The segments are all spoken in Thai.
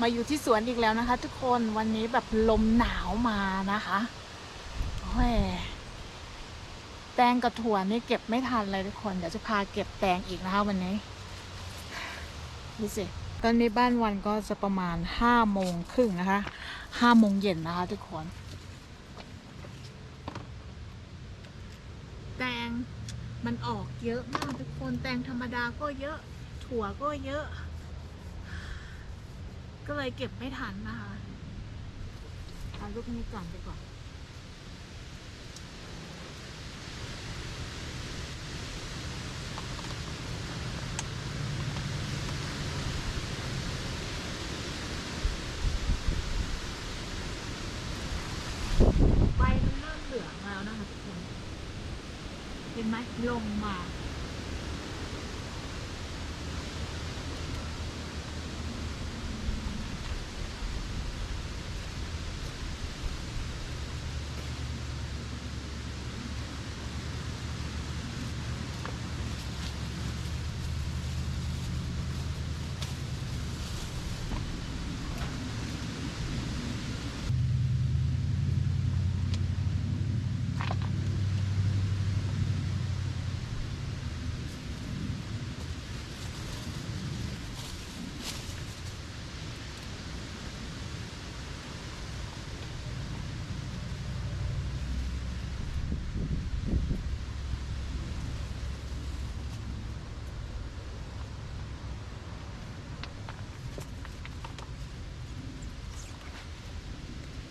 มาอยู่ที่สวนอีกแล้วนะคะ ทุกคนวันนี้แบบลมหนาวมานะคะโอ้ยแตงกับถั่วนี่เก็บไม่ทันเลยทุกคน เดี๋ยวจะพาเก็บแตงอีกนะคะวันนี้ดูสิตอนนี้บ้านวันก็จะประมาณห้าโมงครึ่งนะคะห้าโมงเย็นนะคะ ทุกคน แตงมันออกเยอะมากทุกคน แตงธรรมดาก็เยอะ ถั่วก็เยอะ ก็เลยเก็บไม่ทันนะคะเอาลูกนี้ก่อนไปก่อนใบมันเริ่มเหลืองแล้วนะคะทุกคน เห็นไหมลงมา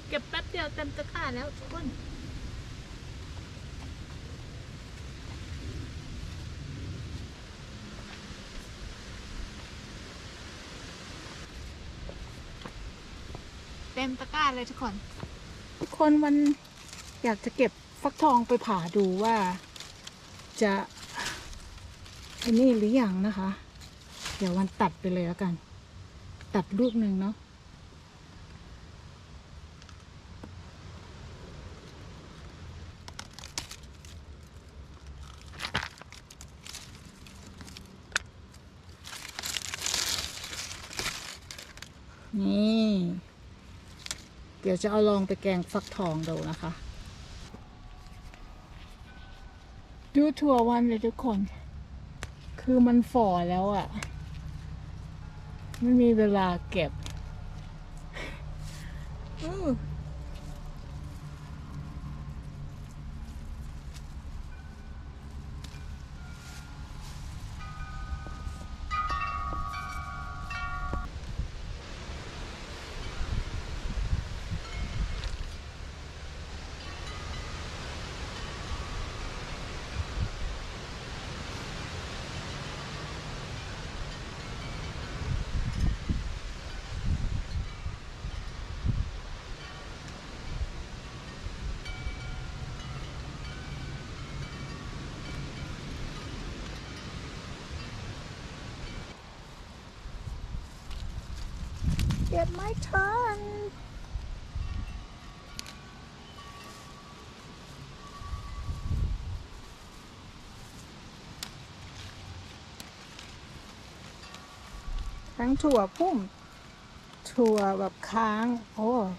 เก็บแป๊บเดียวเต็มตะกร้าแล้วทุกคนเต็มตะกร้าเลยทุกคน ทุกคนวันอยากจะเก็บฟักทองไปผ่าดูว่าจะไอ้นี่หรืออยังนะคะ เดี๋ยววันตัดไปเลยแล้วกัน ตัดลูกหนึ่งเนาะ นี่ เดี๋ยวจะเอาลองไปแกงฟักทองดูนะคะ ดูถั่ววันเลยทุกคน คือมันฝ่อแล้วอะ่ะ ไม่มีเวลาเก็บ อื้อ เก็บไม่ทันทั้งถั่วพุ่ม ถั่วแบบค้าง โอ้ย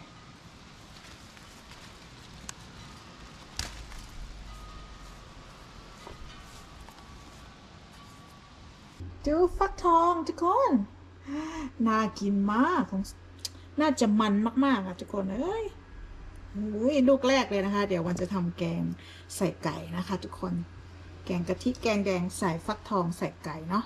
ดูฟักทองทุกคน น่ากินมากของน่าจะมันมากๆอะทุกคนเอ้ยเฮ้ยลูกแรกเลยนะคะ เดี๋ยววันจะทำแกงใส่ไก่นะคะ ทุกคน แกงกะทิแกงแดงใส่ฟักทองใส่ไก่เนาะ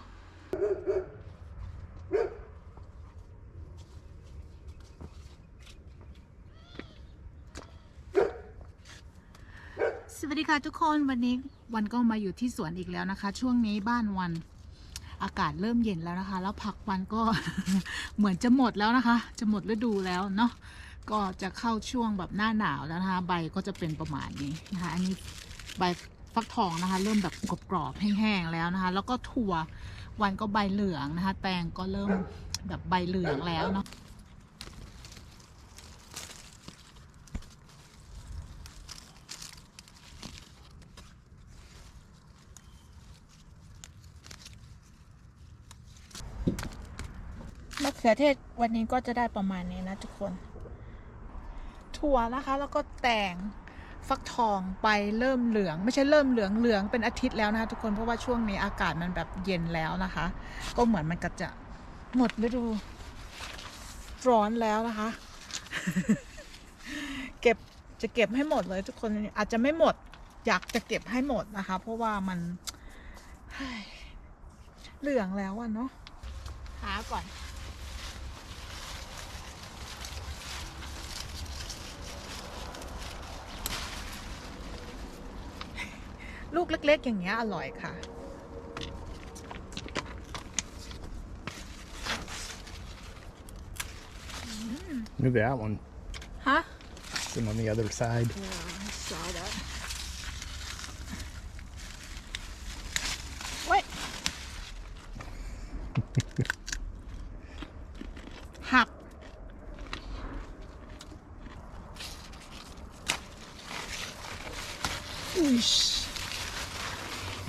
สวัสดีค่ะทุกคนวันนี้วันก็มาอยู่ที่สวนอีกแล้วนะคะ ช่วงนี้บ้านวัน อากาศเริ่มเย็นแล้วนะคะ แล้วผักวันก็ เหมือนจะหมดแล้วนะคะ จะหมดฤดูแล้วเนาะก็จะเข้าช่วงแบบหน้าหนาวแล้วนะคะ ใบก็จะเป็นประมาณนี้นะคะ อันนี้ใบฟักทองนะคะ เริ่มแบบกรอบๆแห้งๆแล้วนะคะ แล้วก็ถั่ววันก็ใบเหลืองนะคะ แตงก็เริ่มแบบใบเหลืองแล้วเนาะ ขืขือเทศวันนี้ก็จะได้ประมาณนี้นะทุกคน ถั่วนะคะ แล้วก็แต่งฟักทองไปเริ่มเหลือง ไม่ใช่เริ่มเหลืองเหลืองเป็นอาทิตย์แล้วนะคะทุกคนเพราะว่าช่วงนี้อากาศมันแบบเย็นแล้วนะคะ ก็เหมือนมันก็จะหมดฤดูร้อนแล้วนะคะ เก็บจะเก็บให้หมดเลยทุกคนอาจจะไม่หมด อยากจะเก็บให้หมดนะคะ เพราะว่ามันเฮ้ยเหลืองแล้วอะเนาะหาก่อน ลูกเล็ก ๆ อย่างเงี้ยอร่อยค่ะ Move that one. ฮะ Put them on the other side. saw that.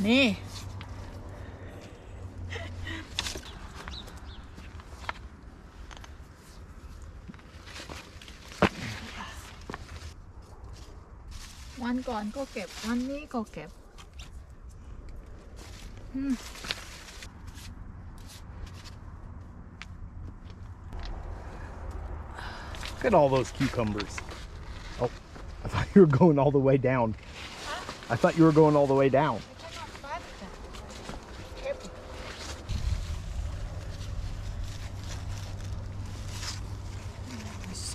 นี่ วันก่อนก็เก็บ วันนี้ก็เก็บ Look at all those cucumbers. Oh, I thought you were going all the way down. I thought you were going all the way down.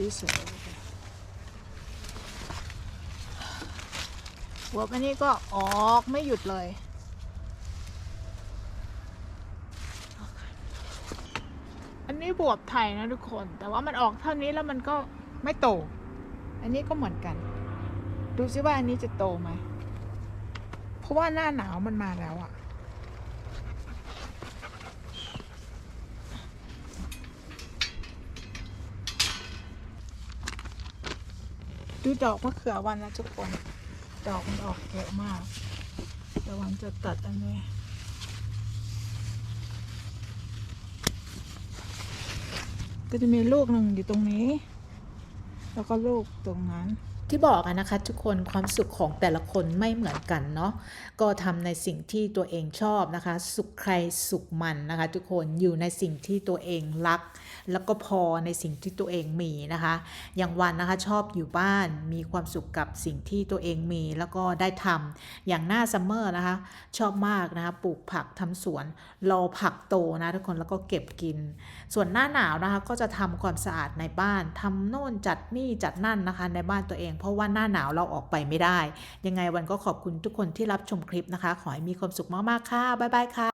สีสวยหัวอันนี้ก็ออกไม่หยุดเลย อันนี้บวบไทยนะทุกคน แต่ว่ามันออกเท่านี้แล้วมันก็ไม่โต อันนี้ก็เหมือนกัน ดูซิว่าอันนี้จะโตไหม เพราะว่าหน้าหนาวมันมาแล้วอะ ดูดอกมะเขือวันนะทุกคน ดอกมันออกเยอะมากเดี๋ยววันจะตัดอันนี้ก็จะมีลูกหนึ่งอยู่ตรงนี้ แล้วก็ลูกตรงนั้น ที่บอกนะคะทุกคนความสุขของแต่ละคนไม่เหมือนกันเนาะก็ทำในสิ่งที่ตัวเองชอบนะคะ สุขใครสุขมันนะคะ ทุกคนอยู่ในสิ่งที่ตัวเองรัก แล้วก็พอในสิ่งที่ตัวเองมีนะคะ อย่างวันนะคะชอบอยู่บ้านมีความสุขกับสิ่งที่ตัวเองมีแล้วก็ได้ทำอย่างหน้าซัมเมอร์นะคะ ชอบมากนะคะปลูกผักทำสวนรอผักโตนะทุกคนแล้วก็เก็บกิน ส่วนหน้าหนาวนะคะก็จะทำความสะอาดในบ้านทำโน่นจัดนี่จัดนั่นนะคะ ในบ้านตัวเองเพราะว่าหน้าหนาวเราออกไปไม่ได้ ยังไงวันก็ขอบคุณทุกคนที่รับชมคลิปนะคะ ขอให้มีความสุขมากๆค่ะบ๊ายบายค่ะ